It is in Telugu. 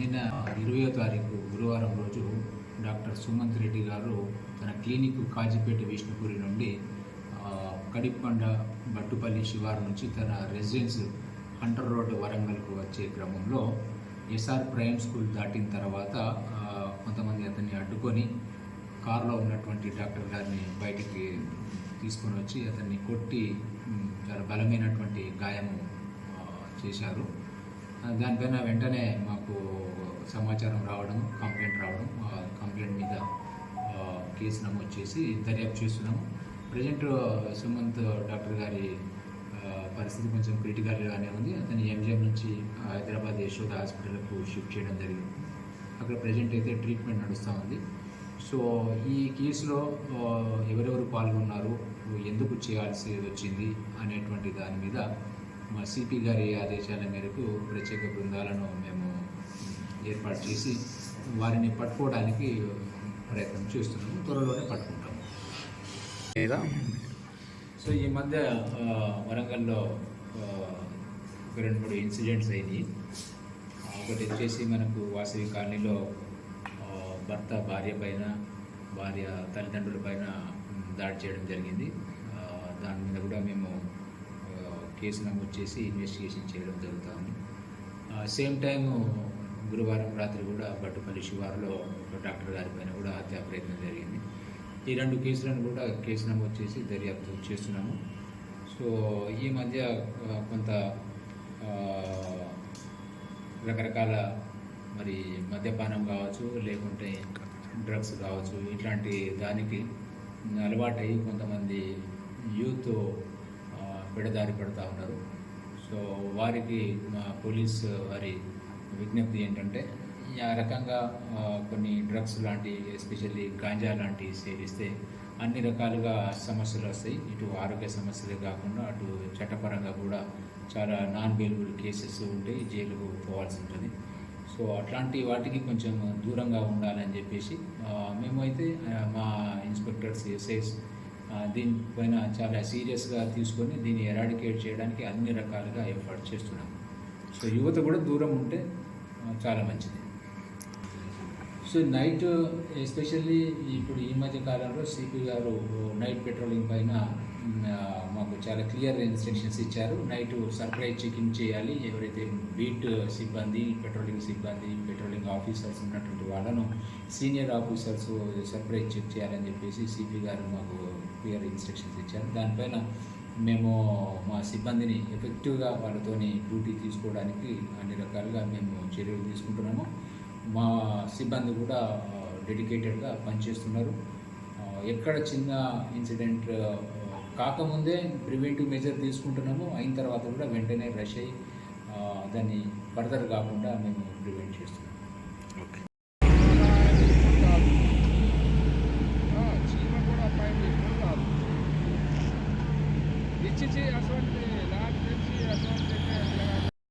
నిన్న ఇరవయో తారీఖు గురువారం రోజు డాక్టర్ సుమంత్ రెడ్డి గారు తన క్లినిక్ కాజీపేట విష్ణుపురి నుండి కడిపండ బట్టుపల్లి శివారు నుంచి తన రెసిడెన్స్ హంటర్ రోడ్ వరంగల్కు వచ్చే క్రమంలో ఎస్ఆర్ ప్రైమ్ స్కూల్ దాటిన తర్వాత కొంతమంది అతన్ని అడ్డుకొని కారులో ఉన్నటువంటి డాక్టర్ గారిని బయటికి తీసుకొని వచ్చి అతన్ని కొట్టి చాలా బలమైనటువంటి గాయము చేశారు. దానిపైన వెంటనే మాకు సమాచారం రావడం కంప్లైంట్ రావడం కంప్లైంట్ మీద కేసు నమోదు చేసి దర్యాప్తు చేస్తున్నాము. ప్రజెంట్ సుమంత్ డాక్టర్ గారి పరిస్థితి కొంచెం క్రిటికల్గానే ఉంది. అతని ఎంజిఎం నుంచి హైదరాబాద్ యశోద హాస్పిటల్కు షిఫ్ట్ చేయడం జరిగింది. అక్కడ ప్రజెంట్ అయితే ట్రీట్మెంట్ నడుస్తూ ఉంది. సో ఈ కేసులో ఎవరెవరు పాల్గొన్నారు ఎందుకు చేయాల్సి వచ్చింది అనేటువంటి దాని మీద మా సిపి గారి ఆదేశాల మేరకు ప్రత్యేక బృందాలను మేము ఏర్పాటు చేసి వారిని పట్టుకోవడానికి ప్రయత్నం చేస్తున్నాము త్వరలోనే పట్టుకుంటాము. లేదా? సో ఈ మధ్య వరంగల్లో ఒక రెండు మూడు ఇన్సిడెంట్స్ అయినాయి. ఒకటి వచ్చేసి మనకు వాసవి కాలనీలో భర్త భార్య పైన భార్య తల్లిదండ్రుల పైన దాడి చేయడం జరిగింది. దాని మీద కూడా మేము కేసు నమోదు చేసి ఇన్వెస్టిగేషన్ చేయడం జరుగుతూ ఉంది సేమ్ టైం గురువారం రాత్రి కూడా బట్టుపల్లి శివారులో ఒక డాక్టర్ గారి పైన కూడా హత్యా ప్రయత్నం జరిగింది. ఈ రెండు కేసులను కూడా కేసు నమోదు చేసి దర్యాప్తు చేస్తున్నాము. సో ఈ మధ్య కొంత రకరకాల మరి మద్యపానం కావచ్చు లేకుంటే డ్రగ్స్ కావచ్చు ఇట్లాంటి దానికి అలవాటై కొంతమంది యూత్ పెడదారి పడుతూ ఉన్నారు. సో వారికి మా పోలీస్ వారి విజ్ఞప్తి ఏంటంటే ఆ రకంగా కొన్ని డ్రగ్స్ లాంటి ఎస్పెషల్లీ గాంజా లాంటి సేవిస్తే అన్ని రకాలుగా సమస్యలు వస్తాయి. ఇటు ఆరోగ్య సమస్యలే కాకుండా అటు చట్టపరంగా కూడా చాలా నాన్ బెయిలబుల్ కేసెస్ ఉంటే జైలుకు పోవాల్సి ఉంటుంది. సో అట్లాంటి వాటికి కొంచెం దూరంగా ఉండాలని చెప్పేసి మేమైతే మా ఇన్స్పెక్టర్స్ ఎస్ఐస్ దీనిపైన చాలా సీరియస్గా తీసుకొని దీన్ని ఎరాడికేట్ చేయడానికి అన్ని రకాలుగా ఎఫర్ట్ చేస్తున్నాం. సో యువత కూడా దూరం ఉంటే చాలా మంచిది. సో నైట్ ఎస్పెషల్లీ ఇప్పుడు ఈ మధ్య కాలంలో సిపి గారు నైట్ పెట్రోలింగ్ పైన మాకు చాలా క్లియర్ ఇన్స్ట్రక్షన్స్ ఇచ్చారు. నైట్ సర్ప్రైజ్ చెకింగ్ చేయాలి. ఎవరైతే బీట్ సిబ్బంది పెట్రోలింగ్ సిబ్బంది పెట్రోలింగ్ ఆఫీసర్స్ ఉన్నటువంటి వాళ్ళను సీనియర్ ఆఫీసర్స్ సర్ప్రైజ్ చెక్ చేయాలని చెప్పేసి సిపి గారు మాకు క్లియర్ ఇన్స్ట్రక్షన్స్ ఇచ్చారు. దానిపైన మేము మా సిబ్బందిని ఎఫెక్టివ్గా వాళ్ళతోని డ్యూటీ తీసుకోవడానికి అన్ని రకాలుగా మేము చర్యలు తీసుకుంటున్నాము. మా సిబ్బంది కూడా డెడికేటెడ్గా పనిచేస్తున్నారు. ఎక్కడ చిన్న ఇన్సిడెంట్ కాకముందే ప్రివెంటివ్ మెజర్ తీసుకుంటున్నాము. అయిన తర్వాత కూడా వెంటనే రష్ అయ్యి దాన్ని ఫర్దర్ కాకుండా మేము ప్రివెంట్ చేస్తున్నాం. కాదు ఇచ్చి అసలు